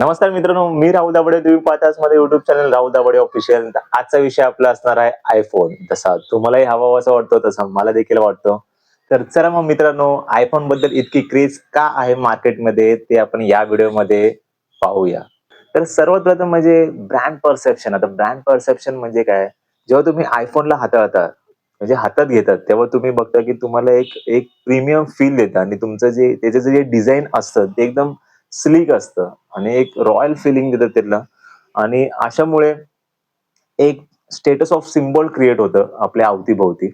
नमस्कार मित्रांनो मी राहुल दाबडे तुम्ही पाहताच मध्ये YouTube channel Rahul Dabade official आजचा विषय आपला असणार आहे आयफोन तसा तुम्हालाही हवा असा वाटतो तसा मला देखील वाटतो. तर चला मग मित्रांनो आयफोनबद्दल इतकी क्रेज का आहे मार्केटमध्ये ते आपण या व्हिडिओमध्ये पाहूया. तर सर्वात प्रथम म्हणजे ब्रँड परसेप्शन आता ब्रँड परसेप्शन म्हणजे काय? जेव्हा तुम्ही आयफोनला हाताळता म्हणजे हातात घेतात तेव्हा तुम्ही बघता की तुम्हाला एक एक प्रीमियम फील देतं. आणि तुमचं जे त्याचं जे डिझाईन असतं ते एकदम स्लीक असतं आणि एक रॉयल फिलिंग देतं त्याला आणि अशामुळे एक स्टेटस ऑफ सिम्बॉल क्रिएट होतं आपल्या अवतीभोवती.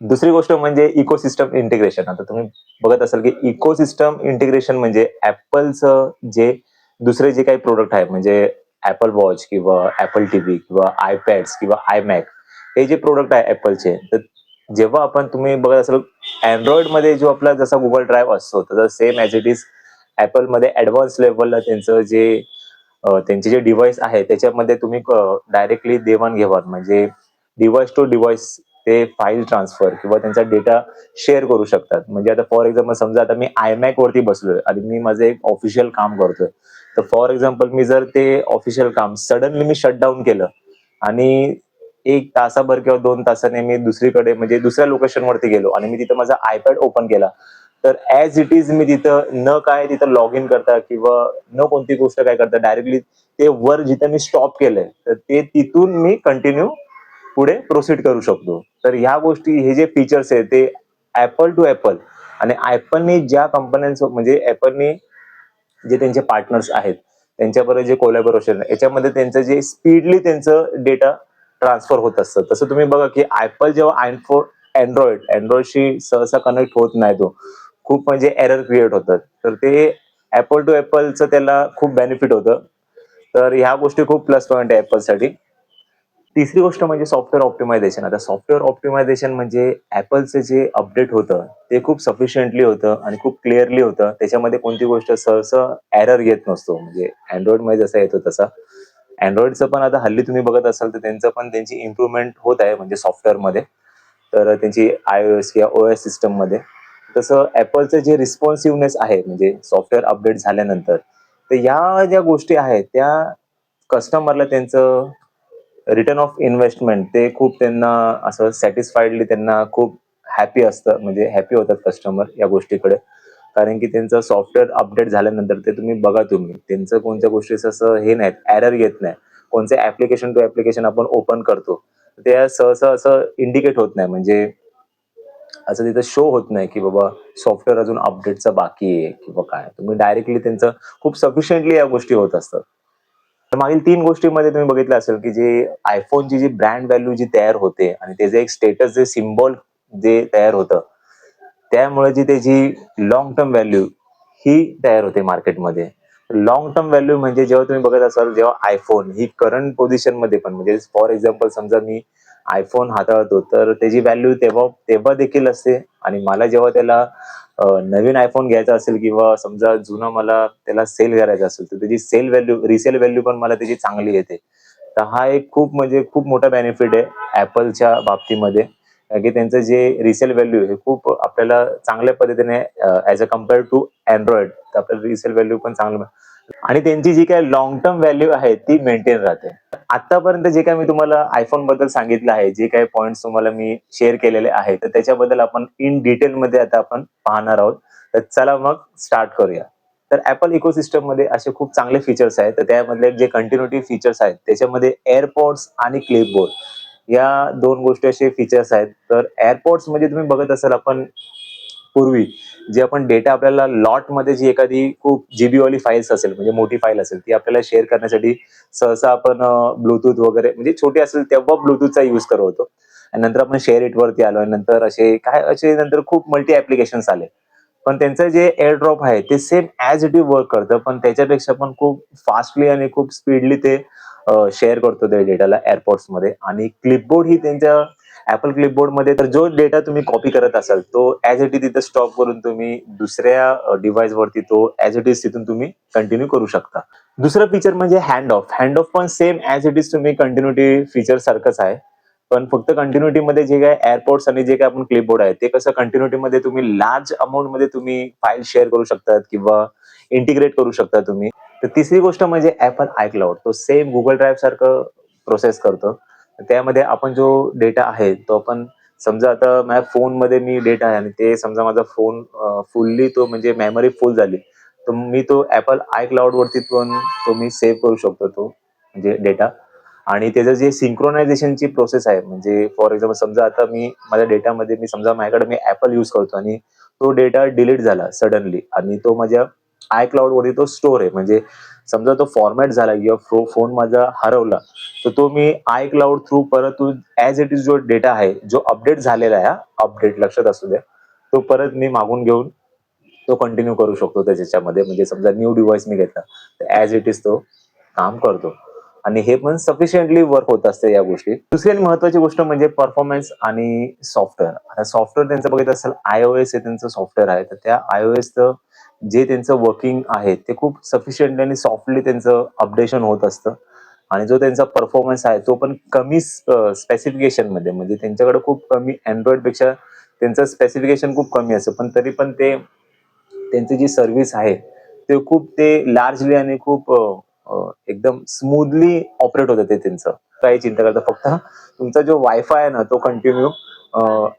दुसरी गोष्ट म्हणजे इकोसिस्टम इंटिग्रेशन आता तुम्ही बघत असाल की इकोसिस्टम इंटिग्रेशन म्हणजे ऍपलचं जे दुसरे जे काही प्रोडक्ट आहे म्हणजे ऍपल वॉच किंवा ऍपल टीव्ही किंवा आयपॅड्स किंवा आयमॅक हे जे प्रोडक्ट आहे ऍपलचे तर जेव्हा आपण तुम्ही बघत असाल अँड्रॉइडमध्ये जो आपला जसा गुगल ड्राईव्ह असतो तसा सेम ॲज इट इज ऍपलमध्ये ऍडव्हान्स लेवलला त्यांचं जे त्यांचे जे डिव्हाइस आहे त्याच्यामध्ये तुम्ही डायरेक्टली देवाणघेवाण म्हणजे डिव्हाइस टू डिव्हाइस ते फाईल ट्रान्सफर किंवा त्यांचा डेटा शेअर करू शकतात. म्हणजे आता फॉर एक्झाम्पल समजा आता मी आयमॅक वरती बसलोय आणि मी माझं एक ऑफिशियल काम करतोय. तर फॉर एक्झाम्पल मी जर ते ऑफिशियल काम सडनली मी शट डाऊन केलं आणि एक तासाभर किंवा दोन तासाने मी दुसरीकडे म्हणजे दुसऱ्या लोकेशन वरती गेलो आणि मी तिथं माझा आयपॅड ओपन केला तर ऍज इट इज मी तिथं न काय तिथं लॉग इन करता किंवा न कोणती गोष्ट काय करता डायरेक्टली ते वर जिथं मी स्टॉप केलंय तर ते तिथून मी कंटिन्यू पुढे प्रोसीड करू शकतो. तर ह्या गोष्टी हे जे फीचर्स आहे ते ऍपल टू ऍपल आणि ऍपलनी ज्या कंपन्यांसोबत म्हणजे ऍपलने जे त्यांचे पार्टनर्स आहेत त्यांच्याबरोबर जे कोलॅबोरेशन याच्यामध्ये त्यांचं जे स्पीडली त्यांचं डेटा ट्रान्सफर होत असतं. तसं तुम्ही बघा की ऍपल जेव्हा आयफोन अँड्रॉइड अँड्रॉइडशी सहसा कनेक्ट होत नाही तो खूप म्हणजे एरर क्रिएट होतात. तर ते ऍपल टू ऍपलचं त्याला खूप बेनिफिट होतं. तर ह्या गोष्टी खूप प्लस पॉईंट आहे ऍपलसाठी तिसरी गोष्ट म्हणजे सॉफ्टवेअर ऑप्टिमायझेशन आता सॉफ्टवेअर ऑप्टिमायझेशन म्हणजे ऍपलचं जे अपडेट होतं ते खूप सफिशियंटली होतं आणि खूप क्लिअरली होतं. त्याच्यामध्ये कोणती गोष्ट सहसा एरर येत नसतो. म्हणजे अँड्रॉइडमध्ये जसा येतो तसा. अँड्रॉइडचं पण आता हल्ली तुम्ही बघत असाल तर त्यांचं पण त्यांची इम्प्रुव्हमेंट होत आहे म्हणजे सॉफ्टवेअरमध्ये तर त्यांची आय ओ एस किंवा ओ एस सिस्टममध्ये. तसं ऍपलचं जे रिस्पॉन्सिव्हनेस आहे म्हणजे सॉफ्टवेअर अपडेट झाल्यानंतर तर या ज्या गोष्टी आहेत त्या कस्टमरला त्यांचं रिटर्न ऑफ इन्व्हेस्टमेंट ते खूप त्यांना असं सॅटिस्फाईडली त्यांना खूप हॅपी असतं म्हणजे हॅपी होतात कस्टमर या गोष्टीकडे. कारण की त्यांचं सॉफ्टवेअर अपडेट झाल्यानंतर ते तुम्ही बघा तुम्ही त्यांचं कोणत्या गोष्टीचं असं हे नाही एरर येत नाही. कोणते ऍप्लिकेशन टू ऍप्लिकेशन आपण ओपन करतो ते सहसा असं इंडिकेट होत नाही म्हणजे असं तिथं शो होत नाही की बाबा सॉफ्टवेअर अजून अपडेटचं बाकी आहे किंवा काय. तुम्ही डायरेक्टली त्यांचं खूप सफिशियंटली या गोष्टी होत असतात. तर मागील तीन गोष्टींमध्ये तुम्ही बघितलं असेल की जे आयफोनची जी ब्रँड व्हॅल्यू जी तयार होते आणि त्याचं एक स्टेटस जे सिम्बॉल जे तयार होतं त्यामुळे जी त्याची लॉंग टर्म व्हॅल्यू ही तयार होते मार्केटमध्ये लॉंग टर्म व्हॅल्यू म्हणजे जेव्हा तुम्ही बघत असाल जेव्हा आयफोन ही करंट पोझिशनमध्ये पण म्हणजे फॉर एक्झाम्पल समजा मी आयफोन हाताळतो तर त्याची व्हॅल्यू तेव्हा तेव्हा देखील असते. आणि मला जेव्हा त्याला नवीन आयफोन घ्यायचा असेल किंवा समजा जुना मला त्याला सेल करायचा असेल तर त्याची सेल व्हॅल्यू रिसेल व्हॅल्यू पण मला त्याची चांगली येते. तर हा एक खूप म्हणजे खूप मोठा बेनिफिट आहे ऍपलच्या बाबतीमध्ये. कारण की त्यांचं जे रिसेल व्हॅल्यू हे खूप आपल्याला चांगल्या पद्धतीने as a compare to Android तर आपल्याला रिसेल व्हॅल्यू पण चांगलं आणि त्यांची जी काही लॉंग टर्म व्हॅल्यू आहे ती मेंटेन राहते. आतापर्यंत जे काय मी तुम्हाला आयफोनबद्दल सांगितलं आहे जे काही पॉइंट तुम्हाला मी शेअर केलेले आहेत तर त्याच्याबद्दल आपण इन डिटेल मध्ये आता आपण पाहणार आहोत. तर चला मग स्टार्ट करूया. तर ऍपल इकोसिस्टममध्ये असे खूप चांगले फीचर्स आहेत. तर त्यामधले जे कंटिन्युटी फीचर्स आहेत त्याच्यामध्ये एअरपॉड्स आणि क्लिपबोर्ड या दोन गोष्टी असे फीचर्स आहेत. तर एअरपॉड्स म्हणजे तुम्ही बघत असाल आपण पूर्वी जे आपण डेटा आपल्याला लॉटमध्ये जी एखादी खूप जीबी वाली फाईल्स असेल म्हणजे मोठी फाईल असेल ती आपल्याला शेअर करण्यासाठी सहसा आपण ब्लूटूथ वगैरे म्हणजे छोटी असेल तेव्हा ब्लूटूथचा युज करत होतो. आणि नंतर आपण शेअर इटवरती आलो आणि नंतर असे काय असे नंतर खूप मल्टी ऍप्लिकेशन्स आले. पण त्यांचं जे एअरड्रॉप आहे ते same as it is work करतं पण त्याच्यापेक्षा पण खूप फास्टली आणि खूप स्पीडली ते शेअर करतो त्या डेटाला एअरपोर्ट्समध्ये आणि क्लिपबोर्ड ही त्यांच्या ऍपल क्लिपबोर्डमध्ये तर जो डेटा तुम्ही कॉपी करत असाल तो ऍज इट इज तिथे स्टॉप करून तुम्ही दुसऱ्या डिव्हाइस वरती तो ऍज इट इज तिथून तुम्ही कंटिन्यू करू शकता. दुसरं फीचर म्हणजे हँड ऑफ हँड ऑफ पण सेम ऍज इट इज तुम्ही कंटिन्युटी फीचर सारखंच आहे. पण फक्त कंटिन्युटी मध्ये जे काय एअरपोर्ट्स आणि जे काय आपण क्लिपबोर्ड आहे ते कसं कंटिन्युटी मध्ये तुम्ही लार्ज अमाऊंटमध्ये तुम्ही फाईल शेअर करू शकतात किंवा इंटिग्रेट करू शकता तुम्ही. तर तिसरी गोष्ट म्हणजे ऍपल आयक्लाउड तो सेम गुगल ड्राईव्ह सारखं प्रोसेस करतो. त्यामध्ये आपण जो डेटा आहे तो आपण समजा आता माझ्या फोनमध्ये मी डेटा आहे आणि ते समजा माझा फोन फुल्ली तो म्हणजे मेमरी फुल झाली तर मी तो ऍपल आय क्लाउड वरती पण तो मी सेव्ह करू शकतो तो म्हणजे डेटा आणि त्याचं जे सिंक्रोनायझेशनची प्रोसेस आहे म्हणजे फॉर एक्झाम्पल समजा आता मी माझ्या डेटामध्ये मी समजा माझ्याकडे मी ऍपल यूज करतो आणि तो डेटा डिलीट झाला सडनली आणि तो माझ्या आय क्लाउड वरती तो स्टोर आहे. म्हणजे समजा तो फॉर्मॅट झाला किंवा फोन माझा हरवला तर तो मी आय क्लाउड थ्रू परत ऍज इट इज जो डेटा आहे जो अपडेट झालेला आहे अपडेट लक्षात असू द्या तो परत मी मागून घेऊन तो कंटिन्यू करू शकतो त्याच्यामध्ये. म्हणजे समजा न्यू डिव्हाइस मी घेतला तर ऍज इट इज तो काम करतो. आणि हे पण सफिशियंटली वर्क होत असते या गोष्टी. दुसरी आणि महत्वाची गोष्ट म्हणजे परफॉर्मन्स आणि सॉफ्टवेअर आता सॉफ्टवेअर त्यांचं बघितलं असेल आय ओ एस हे त्यांचं सॉफ्टवेअर आहे तर त्या आय ओ एसचं जे त्यांचं वर्किंग आहे ते खूप सफिशियंटली आणि सॉफ्टली त्यांचं अपडेशन होत असतं. आणि जो त्यांचा परफॉर्मन्स आहे तो पण कमी स्पेसिफिकेशनमध्ये. म्हणजे त्यांच्याकडे खूप कमी अँड्रॉइडपेक्षा त्यांचं स्पेसिफिकेशन खूप कमी असतं. पण तरी पण ते त्यांची जी सर्व्हिस आहे ते खूप ते लार्जली आणि खूप एकदम स्मूथली ऑपरेट होतं ते त्यांचं. काही चिंता करता फक्त तुमचा जो वायफाय आहे ना तो कंटिन्यू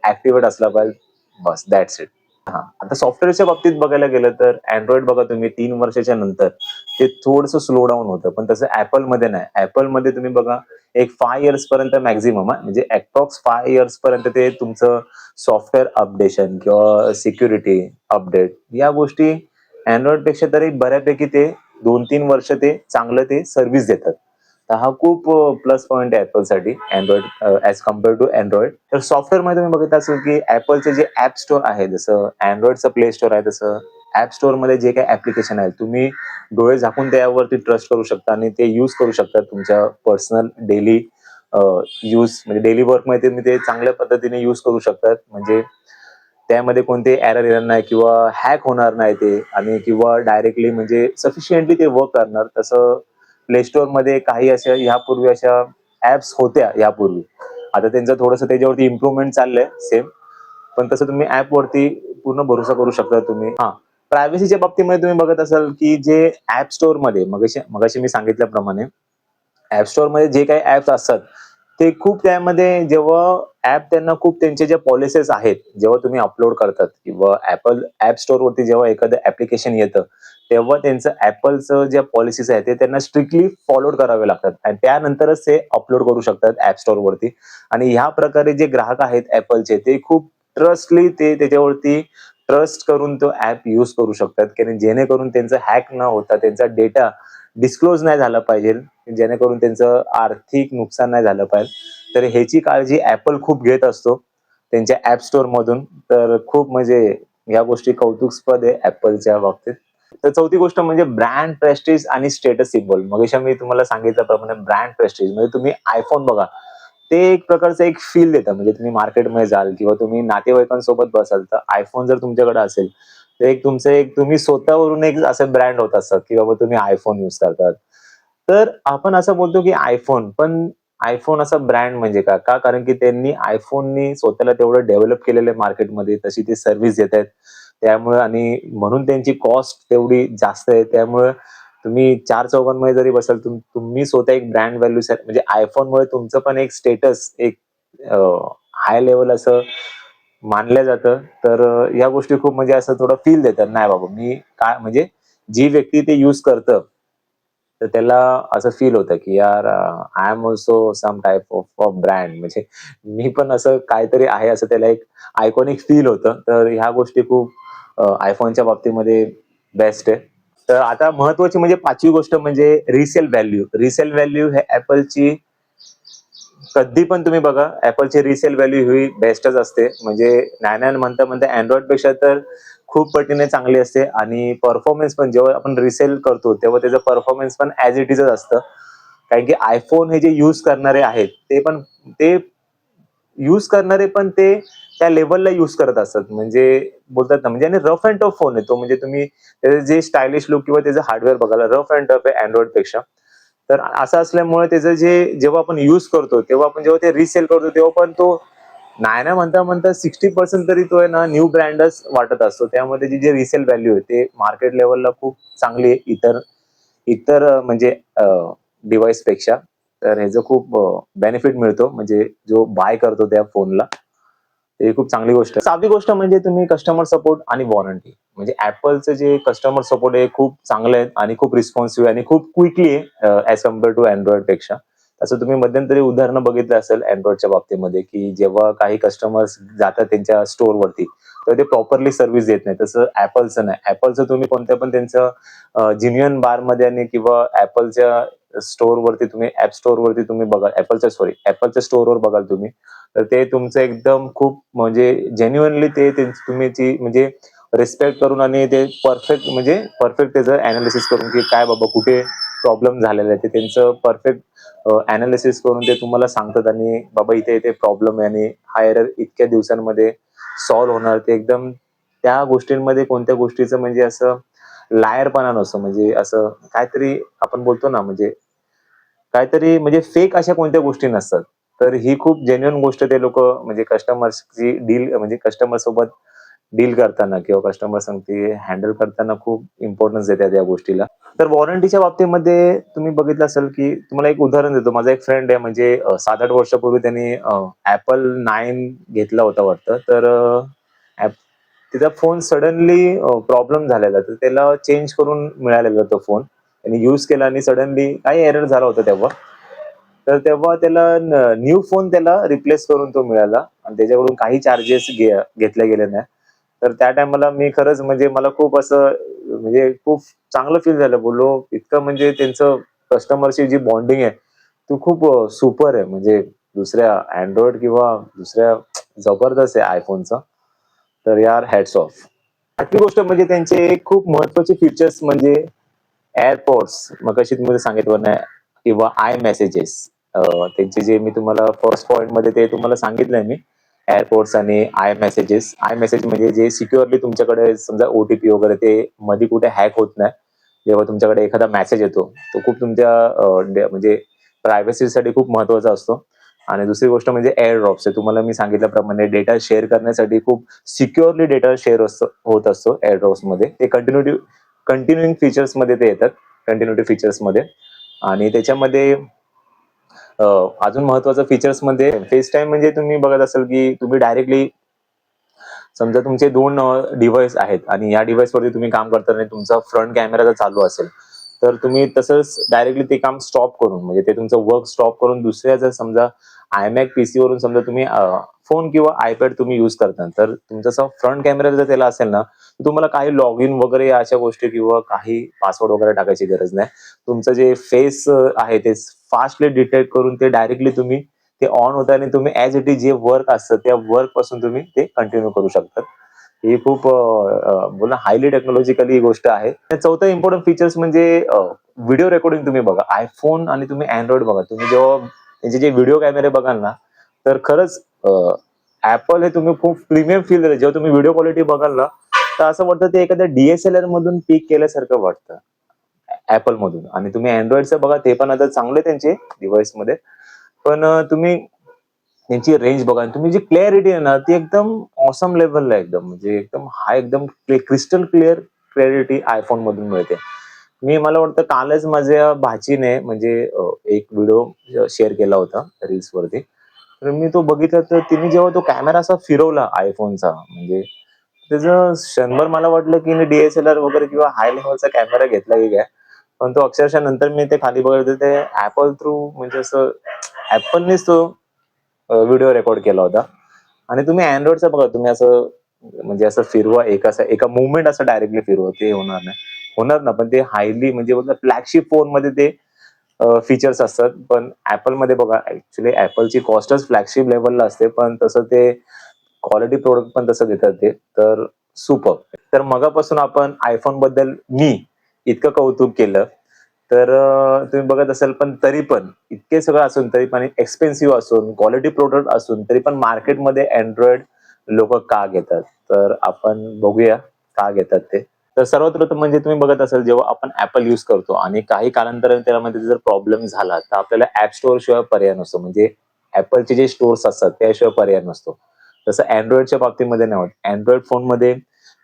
ऍक्टिव्हेट असला पाहिजे. बस दॅट्स इट हा. आता सॉफ्टवेअरच्या बाबतीत बघायला गेलं तर अँड्रॉइड बघा तुम्ही तीन वर्षाच्या नंतर. ते थोडंसं स्लो डाऊन होतं पण तसं ऍपलमध्ये नाही. ऍपलमध्ये तुम्ही बघा एक फाय इयर्स पर्यंत मॅक्झिमम म्हणजे अप्रॉक्स फाय इयर्स पर्यंत ते तुमचं सॉफ्टवेअर अपडेशन किंवा सिक्युरिटी अपडेट या गोष्टी अँड्रॉइडपेक्षा तरी बऱ्यापैकी ते दोन तीन वर्ष ते चांगलं ते सर्व्हिस देतात. तर हा खूप प्लस पॉईंट आहे ऍपलसाठी Android as compare to Android तर सॉफ्टवेअरमध्ये तुम्ही बघित असेल की ऍपलचे जे ऍप स्टोअर आहे जसं अँड्रॉइडचं प्ले स्टोअर आहे तसं ऍप स्टोअरमध्ये जे काही ऍप्लिकेशन आहे तुम्ही डोळे झाकून त्यावरती ट्रस्ट करू शकता आणि ते युज करू शकता तुमच्या पर्सनल डेली यूज म्हणजे डेली वर्कमध्ये तुम्ही ते चांगल्या पद्धतीने युज करू शकतात म्हणजे त्यामध्ये कोणते एरर येणार नाही किंवा हॅक होणार नाही ते. आणि किंवा डायरेक्टली म्हणजे सफिशियंटली ते वर्क करणार. तसं प्ले स्टोअरमध्ये काही अशा यापूर्वी अशा ऍप्स होत्या यापूर्वी. आता त्यांचं थोडंसं त्याच्यावरती इम्प्रुव्हमेंट चाललंय सेम पण तसं तुम्ही ऍप वरती पूर्ण भरोसा करू शकता तुम्ही. हा. प्रायव्हसीच्या बाबतीमध्ये तुम्ही बघत असाल की जे ऍप स्टोअरमध्ये मगाशी मगाशी मी सांगितल्याप्रमाणे ऍप स्टोअरमध्ये जे काही ऍप्स असतात ते खूप त्यामध्ये जेव्हा ऍप त्यांना खूप त्यांचे जे पॉलिसीज आहेत जेव्हा तुम्ही अपलोड करतात किंवा ऍपल ऍप स्टोर वरती जेव्हा एखादं ऍप्लिकेशन येतं तेव्हा त्यांचं ऍपलचं ज्या पॉलिसीज आहेत ते त्यांना स्ट्रिक्टली फॉलोड करावे लागतात. आणि त्यानंतरच ते अपलोड करू शकतात ऍप स्टोर वरती. आणि ह्या प्रकारे जे ग्राहक आहेत ऍपलचे ते खूप ट्रस्टली ते त्याच्यावरती ट्रस्ट करून तो ऍप युज करू शकतात. कारण जेणेकरून त्यांचं हॅक न होता त्यांचा डेटा डिस्क्लोज नाही झालं पाहिजे जेणेकरून त्यांचं आर्थिक नुकसान नाही झालं पाहिजे. तर ह्याची काळजी ऍपल खूप घेत असतो त्यांच्या ऍप स्टोअर मधून. तर खूप म्हणजे या गोष्टी कौतुकस्पद आहे ऍपलच्या बाबतीत. तर चौथी गोष्ट म्हणजे ब्रँड प्रेस्टीज आणि स्टेटस सिम्बॉल मग मी तुम्हाला सांगितल्याप्रमाणे ब्रँड प्रेस्टीज म्हणजे तुम्ही आयफोन बघा ते एक प्रकारचं एक फील देतं. म्हणजे तुम्ही मार्केटमध्ये जाल किंवा तुम्ही नातेवाईकांसोबत बसाल तर आयफोन जर तुमच्याकडे असेल एक तुमचं एक तुम्ही स्वतःवरून एक असं ब्रँड होत असतात की बाबा तुम्ही आयफोन युज करतात. तर आपण असं बोलतो की आयफोन पण आयफोन असा ब्रँड म्हणजे का? का? कारण की त्यांनी आयफोननी स्वतःला तेवढं डेव्हलप केलेलं आहे मार्केटमध्ये तशी ते सर्व्हिस देत आहेत. त्यामुळे आणि म्हणून त्यांची कॉस्ट तेवढी जास्त आहे. त्यामुळे तुम्ही चार चौघांमध्ये जरी बसाल तुम तुम्ही स्वतः एक ब्रँड व्हॅल्यू म्हणजे आयफोनमुळे तुमचं पण एक स्टेटस एक हाय लेवल असं मानलं जातं. तर या गोष्टी खूप म्हणजे असं थोडं फील देतात. नाही बाबा मी काय म्हणजे जी व्यक्ती ते युज करतं तर त्याला असं फील होतं की यार I am also some type of of brand म्हणजे मी पण असं काहीतरी आहे असं त्याला एक आयकॉनिक फील होतं. तर ह्या गोष्टी खूप आयफोनच्या बाबतीमध्ये बेस्ट आहे. तर आता महत्वाची म्हणजे पाचवी गोष्ट म्हणजे रिसेल व्हॅल्यू रिसेल व्हॅल्यू हे ऍपलची कधी पण तुम्ही बघा ऍपलची रिसेल व्हॅल्यू ही बेस्टच असते. म्हणजे नाही म्हणता म्हणता अँड्रॉइडपेक्षा तर खूप पटीने चांगली असते. आणि परफॉर्मन्स पण जेव्हा आपण रिसेल करतो तेव्हा त्याचं परफॉर्मन्स पण ऍज इट इजच असतं. कारण की आयफोन हे जे यूज करणारे आहेत ते पण ते युज करणारे पण ते त्या लेवलला यूज करत असतात. म्हणजे बोलतात ना म्हणजे आणि रफ अँड टफ फोन आहे तो. म्हणजे तुम्ही त्याचे जे स्टायलिश लुक किंवा त्याचं हार्डवेअर बघायला रफ अँड टफ आहे अँड्रॉइडपेक्षा. तर असं असल्यामुळे त्याचं जे जेव्हा आपण युज करतो तेव्हा आपण जेव्हा ते रिसेल करतो तेव्हा पण तो नाही ना म्हणता म्हणता सिक्स्टी पर्सेंट तरी तो आहे ना न्यू ब्रँडच वाटत असतो. त्यामध्ये जी जे रिसेल व्हॅल्यू आहे ते मार्केट लेवलला खूप चांगली आहे. इतर इतर म्हणजे डिव्हाइसपेक्षा तर ह्याचं खूप बेनिफिट मिळतो. म्हणजे जो बाय करतो त्या फोनला ते खूप चांगली गोष्ट आहे. साधी गोष्ट म्हणजे तुम्ही कस्टमर सपोर्ट आणि वॉरंटी म्हणजे ऍपलचं जे कस्टमर सपोर्ट आहे खूप चांगलं आहे आणि खूप रिस्पॉन्सिव्ह आणि खूप क्विकली आहे ऍज कंपेअर टू अँड्रॉइडपेक्षा. तसं तुम्ही मध्यंतरी उदाहरणं बघितलं असेल अँड्रॉइडच्या बाबतीमध्ये की जेव्हा काही कस्टमर्स जातात त्यांच्या स्टोअरवरती तर ते प्रॉपरली सर्व्हिस देत नाही तसं ऍपलचं नाही. ऍपलचं तुम्ही कोणत्या पण त्यांचं जिनियन बारमध्ये आणि किंवा ऍपलच्या स्टोअरवरती तुम्ही ऍप स्टोअरवरती तुम्ही बघाल ऍपलच्या सॉरी ऍपलच्या स्टोअरवर बघाल तुम्ही तर ते तुमचं एकदम खूप म्हणजे जेन्युअनली ते तुम्ही ती म्हणजे रिस्पेक्ट करून आणि ते परफेक्ट म्हणजे परफेक्ट त्याचं अनालिसिस करून की काय बाबा कुठे प्रॉब्लेम झालेला आहे. ते त्यांचं परफेक्ट अनालिसिस करून ते तुम्हाला सांगतात आणि बाबा इथे इथे प्रॉब्लेम आहे आणि हा एरर इतक्या दिवसांमध्ये सॉल्व्ह होणार. ते एकदम त्या गोष्टींमध्ये कोणत्या गोष्टीचं म्हणजे असं लायरपणा नसतो. म्हणजे असं काहीतरी आपण बोलतो ना म्हणजे काहीतरी म्हणजे फेक अशा कोणत्या गोष्टी नसतात. तर ही खूप जेन्युअन गोष्ट ते लोक म्हणजे कस्टमर्सची डील म्हणजे कस्टमर सोबत डील करताना किंवा कस्टमर संगती हँडल करताना खूप इम्पॉर्टन्स देतात या गोष्टीला. तर वॉरंटीच्या बाबतीमध्ये तुम्ही बघितलं असेल की तुम्हाला एक उदाहरण देतो. माझा एक फ्रेंड आहे म्हणजे सात आठ वर्षापूर्वी त्यांनी ऍपल नाईन घेतला होता वाटतं. तर ऍप तिचा फोन सडनली प्रॉब्लेम झालेला. तर त्याला चेंज करून मिळालेला तो फोन त्यांनी युज केला आणि सडनली काही एरर झाला होता तेव्हा. तर तेव्हा त्याला न्यू फोन त्याला रिप्लेस करून तो मिळाला. आणि त्याच्याकडून काही चार्जेस घेतले गेले नाही. तर त्या टायमाला मी खरंच म्हणजे मला खूप असं म्हणजे खूप चांगलं फील झालं. बोललो इतकं म्हणजे त्यांचं कस्टमरची जी बॉन्डिंग आहे ती खूप सुपर आहे. म्हणजे दुसऱ्या अँड्रॉइड किंवा दुसऱ्या जबरदस्त आहे आयफोनचा तर यार हॅट्स ऑफ आठवी गोष्ट म्हणजे त्यांचे एक खूप महत्त्वाचे फीचर्स म्हणजे एअरपोर्ट्स मग कशी तुम्ही सांगितलं नाही किंवा आय मेसेजेस त्यांचे जे मी तुम्हाला फर्स्ट पॉइंटमध्ये ते तुम्हाला सांगितलंय मी. एअरपोर्ट्स आणि आय मेसेजेस आय मेसेज म्हणजे जे सिक्युअरली तुमच्याकडे समजा ओटीपी वगैरे ते मध्ये कुठे हॅक होत नाही. जेव्हा तुमच्याकडे एखादा मेसेज येतो तो खूप तुमच्या म्हणजे प्रायव्हसीसाठी खूप महत्त्वाचा असतो. आणि दुसरी गोष्ट म्हणजे एअर ड्रॉप्स तुम्हाला मी सांगितल्याप्रमाणे डेटा शेअर करण्यासाठी खूप सिक्युअरली डेटा शेअर होत असतो एअर ड्रॉप्समध्ये. ते कंटिन्युटी कंटिन्युइंग फीचर्समध्ये ते येतात कंटिन्युटी फीचर्समध्ये. आणि त्याच्यामध्ये अजून महत्वाचं फीचर्समध्ये फेस टाइम म्हणजे तुम्ही बघत असाल की तुम्ही डायरेक्टली समजा तुमचे दोन डिव्हाइस आहेत आणि या डिव्हाइस वरती तुम्ही काम करता आणि तुमचा फ्रंट कॅमेरा जर चालू असेल तर तुम्ही तसंच डायरेक्टली ते काम स्टॉप करून म्हणजे ते तुमचं वर्क स्टॉप करून दुसऱ्या जर समजा आयमॅक पीसी वरून समजा तुम्ही फोन किंवा आयपॅड तुम्ही युज करता तर तुमचा फ्रंट कॅमेरा जर त्याला असेल ना तर तुम्हाला काही लॉग इन वगैरे अशा गोष्टी किंवा काही पासवर्ड वगैरे टाकायची गरज नाही. तुमचं जे फेस आहे ते फास्टली डिटेक्ट करून ते डायरेक्टली तुम्ही ते ऑन होतं आणि तुम्ही ॲज इट इज जे वर्क असतं त्या वर्कपासून तुम्ही ते कंटिन्यू करू शकतात ही खूप बोला हायली टेक्नॉलॉजिकली ही गोष्ट आहे. चौथं इम्पॉर्टंट फीचर्स म्हणजे व्हिडिओ रेकॉर्डिंग तुम्ही बघा. आयफोन आणि तुम्ही अँड्रॉइड बघा. तुम्ही जेव्हा त्यांचे जे व्हिडिओ कॅमेरे बघाल ना तर खरंच ऍपल हे तुम्ही खूप प्रीमियम फील देते जेव्हा तुम्ही व्हिडिओ क्वालिटी बघाल ना तर असं वाटतं ते एखाद्या डीएसएलआर मधून पिक केल्यासारखं वाटतं ऍपल मधून. आणि तुम्ही अँड्रॉइडचं बघा ते पण आता चांगले त्यांचे डिव्हाइसमध्ये. पण तुम्ही त्यांची रेंज बघा तुम्ही जी क्लॅरिटी आहे ना ती एकदम ऑसम लेवलला आहे एकदम म्हणजे एकदम हाय एकदम क्रिस्टल क्लिअर क्लॅरिटी आयफोन मधून मिळते. मी मला वाटतं कालच माझ्या भाचीने म्हणजे एक व्हिडिओ शेअर केला होता रील्स वरती तर मी तो बघितला तर तिने जेव्हा तो कॅमेरा असा फिरवला आयफोनचा म्हणजे त्याचं क्षणभर मला वाटलं की डीएसएलआर वगैरे किंवा हाय लेवलचा कॅमेरा घेतला की काय. पण तो अक्षरशः नंतर मी ते खाली बघितलं ते ऍपल थ्रू म्हणजे असं ऍपलनेच तो व्हिडिओ रेकॉर्ड केला होता. आणि तुम्ही अँड्रॉइडचा बघा तुम्ही असं म्हणजे असं फिरवा एका एका मुवमेंट असं डायरेक्टली फिरवा ते होणार नाही. होणार ना पण ते हायली म्हणजे फ्लॅगशिप फोनमध्ये ते फीचर्स असतात. पण ऍपलमध्ये बघा ऍक्च्युली ऍपलची कॉस्टच फ्लॅगशिप लेवलला असते पण तसं ते क्वालिटी प्रोडक्ट पण तसं देतात ते. तर सुपर तर मगापासून आपण आयफोनबद्दल मी इतकं कौतुक केलं. तर तुम्ही बघत असाल पण तरी पण इतके सगळं असून तरी पण एक्सपेन्सिव्ह असून क्वालिटी प्रोडक्ट असून तरी पण मार्केटमध्ये अँड्रॉइड लोक का घेतात? तर आपण बघूया का घेतात ते. तर सर्वत्र म्हणजे तुम्ही बघत असाल जेव्हा आपण ऍपल युज करतो आणि काही कालांतराने त्यामध्ये जर प्रॉब्लेम झाला तर आपल्याला ऍप स्टोअर शिवाय पर्याय नसतो. म्हणजे ऍपलचे जे स्टोअर्स असतात त्याशिवाय पर्याय नसतो. तसं अँड्रॉइडच्या बाबतीमध्ये नाही होत. अँड्रॉइड फोनमध्ये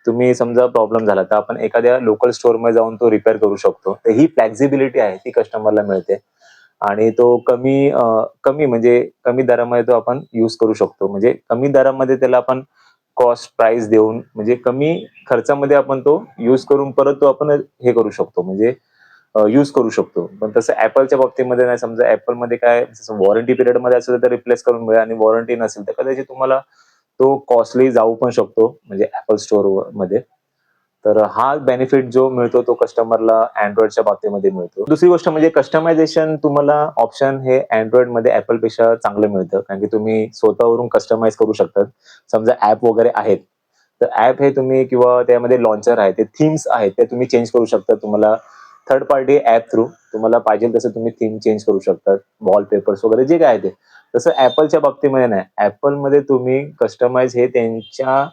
तुम्ही समजा प्रॉब्लेम झाला तर आपण एखाद्या लोकल स्टोअरमध्ये जाऊन तो रिपेअर करू शकतो. तर ही फ्लेक्झिबिलिटी आहे ती कस्टमरला मिळते. आणि तो कमी कमी म्हणजे कमी दरामध्ये तो आपण युज करू शकतो. म्हणजे कमी दरामध्ये त्याला आपण कॉस्ट प्राइस देऊन म्हणजे कमी खर्चामध्ये आपण तो युज करून परत तो आपण हे करू शकतो. म्हणजे यूज करू शकतो. पण तसं ऍपलच्या बाबतीमध्ये नाही. समजा ऍपलमध्ये काय वॉरंटी पिरियडमध्ये असेल तर रिप्लेस करून मिळेल आणि वॉरंटी नसेल तर कदाचित तुम्हाला तो कॉस्टली जाऊ पण शकतो. म्हणजे ऍपल स्टोअरमध्ये. तर हा बेनिफिट जो मिळतो तो कस्टमरला अँड्रॉइडच्या बाबतीमध्ये मिळतो. दुसरी गोष्ट म्हणजे कस्टमायझेशन तुम्हाला ऑप्शन हे अँड्रॉइडमध्ये ऍपलपेक्षा चांगलं मिळतं. कारण की तुम्ही स्वतःवरून कस्टमाइज करू शकतात. समजा ऍप वगैरे आहेत तर ऍप हे तुम्ही किंवा त्यामध्ये लॉन्चर आहे ते थीम्स आहेत ते तुम्ही चेंज करू शकता. तुम्हाला थर्ड पार्टी ऍप थ्रू तुम्हाला पाहिजे तसं तुम्ही थीम चेंज करू शकतात. वॉलपेपर्स वगैरे जे काय आहे ते. तसं ऍपलच्या बाबतीमध्ये नाही. ऍपलमध्ये तुम्ही कस्टमाइज हे त्यांच्या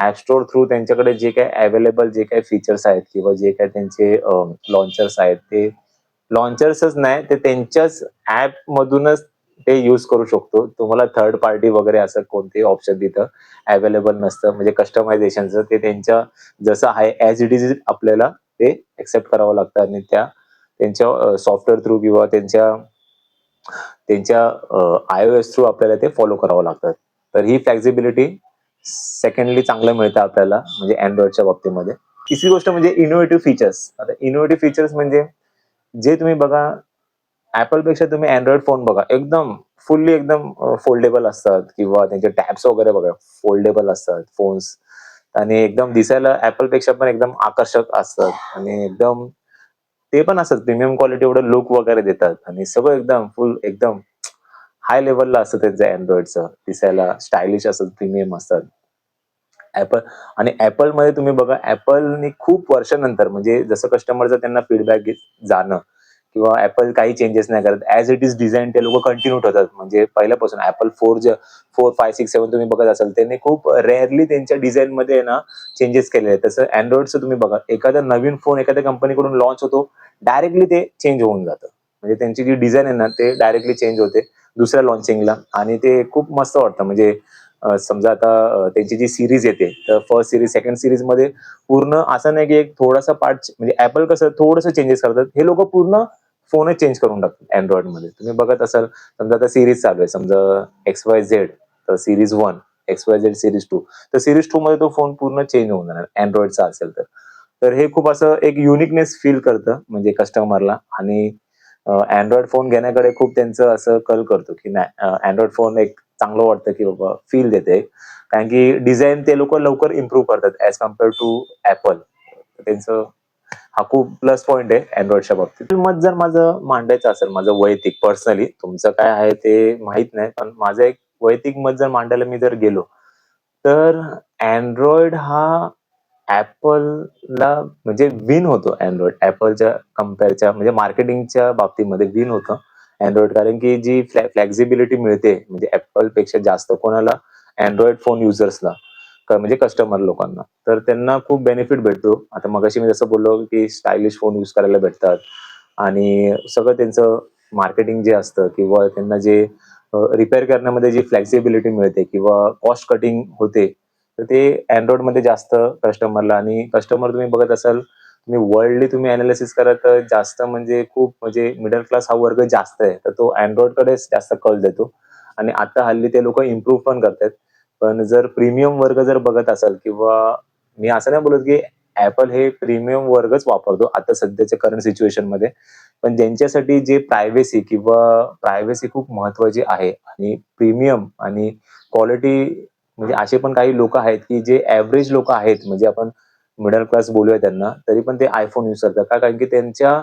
ऍप स्टोअर थ्रू त्यांच्याकडे जे काही अवेलेबल जे काही फीचर्स आहेत किंवा जे काही त्यांचे लॉन्चर्स आहेत ते लॉन्चर्सच नाही ते त्यांच्याच ऍप मधूनच ते युज करू शकतो. तुम्हाला थर्ड पार्टी वगैरे असं कोणतेही ऑप्शन तिथं अवेलेबल नसतं. म्हणजे कस्टमायझेशनचं ते त्यांच्या जसं आहे ऍज इट इज आपल्याला ते ऍक्सेप्ट करावं लागतं आणि त्या त्यांच्या सॉफ्टवेअर थ्रू किंवा त्यांच्या त्यांच्या आय ओ एस थ्रू आपल्याला ते फॉलो करावं लागतं. तर ही फ्लेक्झिबिलिटी सेकंडली चांगलं मिळतं आपल्याला म्हणजे अँड्रॉइडच्या बाबतीमध्ये. तिसरी गोष्ट म्हणजे इनोव्हेटिव्ह फीचर्स आता इनोव्हेटिव्ह फीचर्स म्हणजे जे तुम्ही बघा ऍपलपेक्षा तुम्ही अँड्रॉइड फोन बघा एकदम फुल्ली एकदम फोल्डेबल असतात किंवा त्यांचे टॅब्स वगैरे बघा फोल्डेबल असतात फोन्स आणि एकदम दिसायला ऍपलपेक्षा पण एकदम आकर्षक असतात आणि एकदम ते पण असतात प्रीमियम क्वालिटी एवढं लुक वगैरे देतात. आणि सगळं एकदम फुल एकदम हाय लेवलला असतं त्यांचं अँड्रॉइडचं दिसायला स्टायलिश असतात प्रीमियम असतात. ऍपल आणि ऍपलमध्ये तुम्ही बघा ऍपलनी खूप वर्षानंतर म्हणजे जसं कस्टमरचं त्यांना फीडबॅक जाणं किंवा ऍपल काही चेंजेस नाही करत. ऍज इट इज डिझाईन ते लोक कंटिन्यू ठेवतात. म्हणजे पहिल्यापासून ऍपल फोर जे फोर फाय सिक्स सेव्हन तुम्ही बघत असाल त्यांनी खूप रेअरली त्यांच्या डिझाईन मध्ये ना चेंजेस केलेले आहेत. तसं अँड्रॉइडचं तुम्ही बघा एखादा नवीन फोन एखाद्या कंपनीकडून लॉन्च होतो डायरेक्टली ते चेंज होऊन जातं. म्हणजे त्यांची जी डिझाईन आहे ना ते डायरेक्टली चेंज होते दुसऱ्या लॉन्चिंगला आणि ते खूप मस्त वाटतं. म्हणजे समजा आता त्यांची जी सिरीज येते तर फर्स्ट सिरीज सेकंड सिरीजमध्ये पूर्ण असं नाही की एक थोडासा पार्ट म्हणजे ऍपल कसं थोडंसं चेंजेस करतात. हे लोक पूर्ण फोनच चेंज करून टाकतात अँड्रॉइडमध्ये. तुम्ही बघत असाल समजा आता सिरीज चालू आहे. समजा एक्स वाय झेड तर series one X Y Z series two तर सिरीज टू मध्ये तो फोन पूर्ण चेंज होऊन जाणार. अँड्रॉइडचा असेल तर. तर हे खूप असं एक युनिकनेस फील करतं म्हणजे कस्टमरला आणि अँड्रॉइड फोन घेण्याकडे खूप त्यांचं असं कल करतो की नाही अँड्रॉइड फोन एक चांगलं वाटतं की बाबा फील देते. कारण की डिझाईन ते लोक लवकर इम्प्रूव्ह करतात ॲज कंपेअर टू ॲपल त्यांचं हा खूप प्लस पॉइंट आहे अँड्रॉइडच्या बाबतीत. मत जर माझं मांडायचं असेल माझं वैयक्तिक पर्सनली तुमचं काय आहे ते माहीत नाही पण माझं एक वैयक्तिक मत जर मांडायला मी जर गेलो तर अँड्रॉइड हा ऍपलला म्हणजे विन होतो अँड्रॉइड ऍपलच्या कम्पेअरच्या म्हणजे मार्केटिंगच्या बाबतीमध्ये विन होतं अँड्रॉइड कारण की जी फ्लेक्झिबिलिटी मिळते म्हणजे ऍपलपेक्षा जास्त कोणाला अँड्रॉइड फोन युजर्सला म्हणजे कस्टमर लोकांना. तर त्यांना खूप बेनिफिट भेटतो. आता मगाशी मी जसं बोललो की स्टायलिश फोन युज करायला भेटतात. आणि सगळं त्यांचं मार्केटिंग जे असतं किंवा त्यांना जे रिपेअर करण्यामध्ये जी फ्लेक्सिबिलिटी मिळते किंवा कॉस्ट कटिंग होते तर ते अँड्रॉइडमध्ये जास्त कस्टमरला आणि कस्टमर तुम्ही बघत असाल तुम्ही वर्ल्डली तुम्ही अनालिसिस करा तर जास्त म्हणजे खूप म्हणजे मिडल क्लास हा वर्ग जास्त आहे. तर तो अँड्रॉइड जास्त कल देतो. आणि आता हल्ली ते लोक इम्प्रूव्ह पण करतात. पण जर प्रीमियम वर्ग जर बघत असाल किंवा मी असं नाही बोलत की ऍपल हे प्रीमियम वर्गच वापरतो आता सध्याच्या करंट सिच्युएशनमध्ये. पण ज्यांच्यासाठी जे प्रायव्हेसी किंवा प्रायव्हेसी खूप महत्वाची आहे आणि प्रीमियम आणि क्वालिटी म्हणजे असे पण काही लोक आहेत की जे ऍव्हरेज लोक आहेत म्हणजे आपण मिडल क्लास बोलूया त्यांना तरी पण ते आयफोन युज करतात. का कारण की त्यांच्या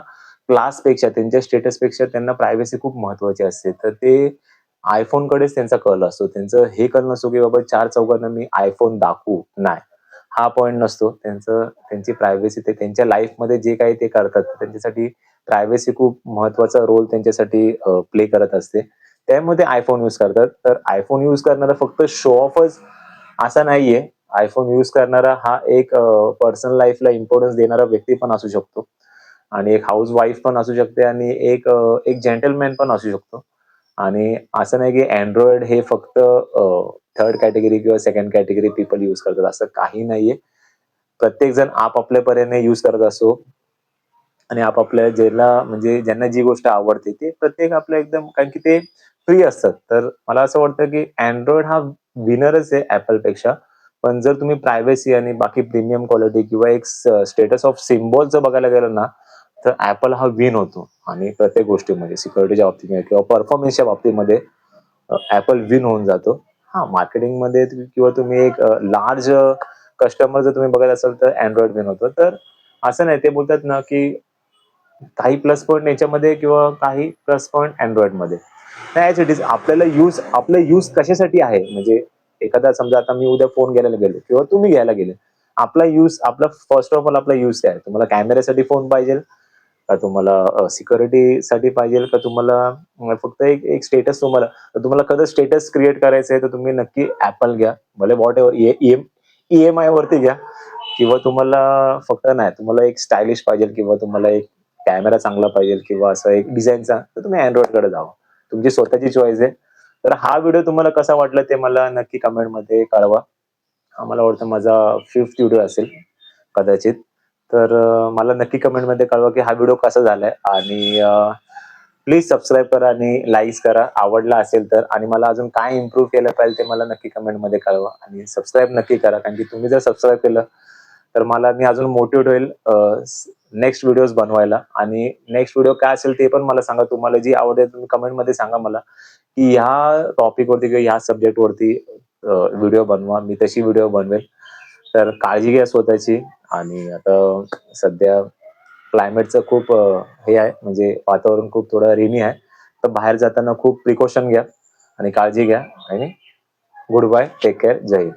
क्लासपेक्षा त्यांच्या स्टेटसपेक्षा त्यांना प्रायव्हेसी खूप महत्वाची असते. तर ते आयफोन कडेच त्यांचा कल असतो. त्यांचं हे कल नसतो की बाबा चार चौघांना मी आयफोन दाखवू. नाही. हा पॉईंट नसतो. त्यांचं त्यांची प्रायव्हेसी ते त्यांच्या लाईफमध्ये जे काही ते करतात त्यांच्यासाठी प्रायव्हेसी खूप महत्त्वाचा रोल त्यांच्यासाठी प्ले करत असते. त्यामध्ये आयफोन युज करतात. तर आयफोन युज करणारा फक्त शो ऑफच असा नाहीये. आयफोन युज करणारा हा एक पर्सनल लाईफला इम्पॉर्टन्स देणारा व्यक्ती पण असू शकतो. आणि एक हाऊस वाईफ पण असू शकते आणि एक एक जेंटलमॅन पण असू शकतो. आणि असं नाही की अँड्रॉइड हे फक्त थर्ड कॅटेगरी किंवा सेकंड कॅटेगरी पीपल युज करतात. असं काही नाहीये. प्रत्येक जण आपापल्या पर्याने युज करत असो. आणि आपापल्या ज्याला म्हणजे ज्यांना जी गोष्ट आवडते ते प्रत्येक आपलं एकदम कारण की ते फ्री असतात. तर मला असं वाटतं की अँड्रॉइड हा विनरच आहे ऍपलपेक्षा पण जर तुम्ही प्रायव्हसी आणि बाकी प्रीमियम क्वालिटी किंवा एक स्टेटस ऑफ सिम्बॉल जर बघायला गेलं ना तर ऍपल हा विन होतो. आणि प्रत्येक गोष्टीमध्ये सिक्युरिटीच्या बाबतीमध्ये किंवा परफॉर्मन्सच्या बाबतीमध्ये ऍपल विन होऊन जातो. हा मार्केटिंगमध्ये किंवा तुम्ही एक लार्ज कस्टमर जर तुम्ही बघत असाल तर अँड्रॉइड विन होतो. तर असं नाही ते बोलतात ना की काही प्लस पॉईंट याच्यामध्ये किंवा काही प्लस पॉईंट अँड्रॉइडमध्ये मध्ये. नाही ऍज इट इज आपल्याला यूज आपलं यूज कशासाठी आहे? म्हणजे एखादा समजा आता मी उद्या फोन घ्यायला गेलो किंवा तुम्ही घ्यायला गेले. आपला यूज आपला फर्स्ट ऑफ ऑल आपला यूज काय? आहे? तुम्हाला कॅमेऱ्यासाठी फोन पाहिजे का तुम्हाला सिक्युरिटी साठी पाहिजे का तुम्हाला फक्त एक एक स्टेटस तुम्हाला? तर तुम्हाला कधी स्टेटस क्रिएट करायचं आहे तर तुम्ही नक्की ऍपल घ्या. भले whatever E M I वरती घ्या. किंवा तुम्हाला फक्त नाही तुम्हाला एक स्टायलिश पाहिजे किंवा तुम्हाला एक कॅमेरा चांगला पाहिजे किंवा असं एक डिझाईनचा तर तुम्ही अँड्रॉइडकडे जावं. तुमची स्वतःची चॉईस आहे. तर हा व्हिडिओ तुम्हाला कसा वाटला ते मला नक्की कमेंटमध्ये कळवा. मला वाटतं माझा फिफ्थ व्हिडिओ असेल कदाचित. तर मला नक्की कमेंटमध्ये कळवा की हा व्हिडिओ कसा झालाय. आणि प्लीज सबस्क्राईब करा आणि लाईक्स करा. आवडला असेल तर. आणि मला अजून काय इम्प्रूव्ह केलं पाहिजे ते मला नक्की कमेंटमध्ये कळवा. आणि सबस्क्राईब नक्की करा. कारण की तुम्ही जर सबस्क्राईब केलं तर मला मी अजून मोटिवेट होईल नेक्स्ट व्हिडिओज बनवायला. आणि नेक्स्ट व्हिडिओ काय असेल ते पण मला सांगा. तुम्हाला जी आवडेल तुम्ही कमेंटमध्ये सांगा मला की ह्या टॉपिक वरती किंवा ह्या सब्जेक्टवरती व्हिडिओ बनवा. मी तशी व्हिडिओ बनवेल. तर काळजी घ्या स्वतःची. आणि आता सध्या क्लायमेटचं खूप हे आहे. म्हणजे वातावरण खूप थोडं रेनी आहे. तर बाहेर जाताना खूप प्रिकॉशन घ्या. आणि काळजी घ्या. आणि गुड बाय टेक केअर जय हिंद.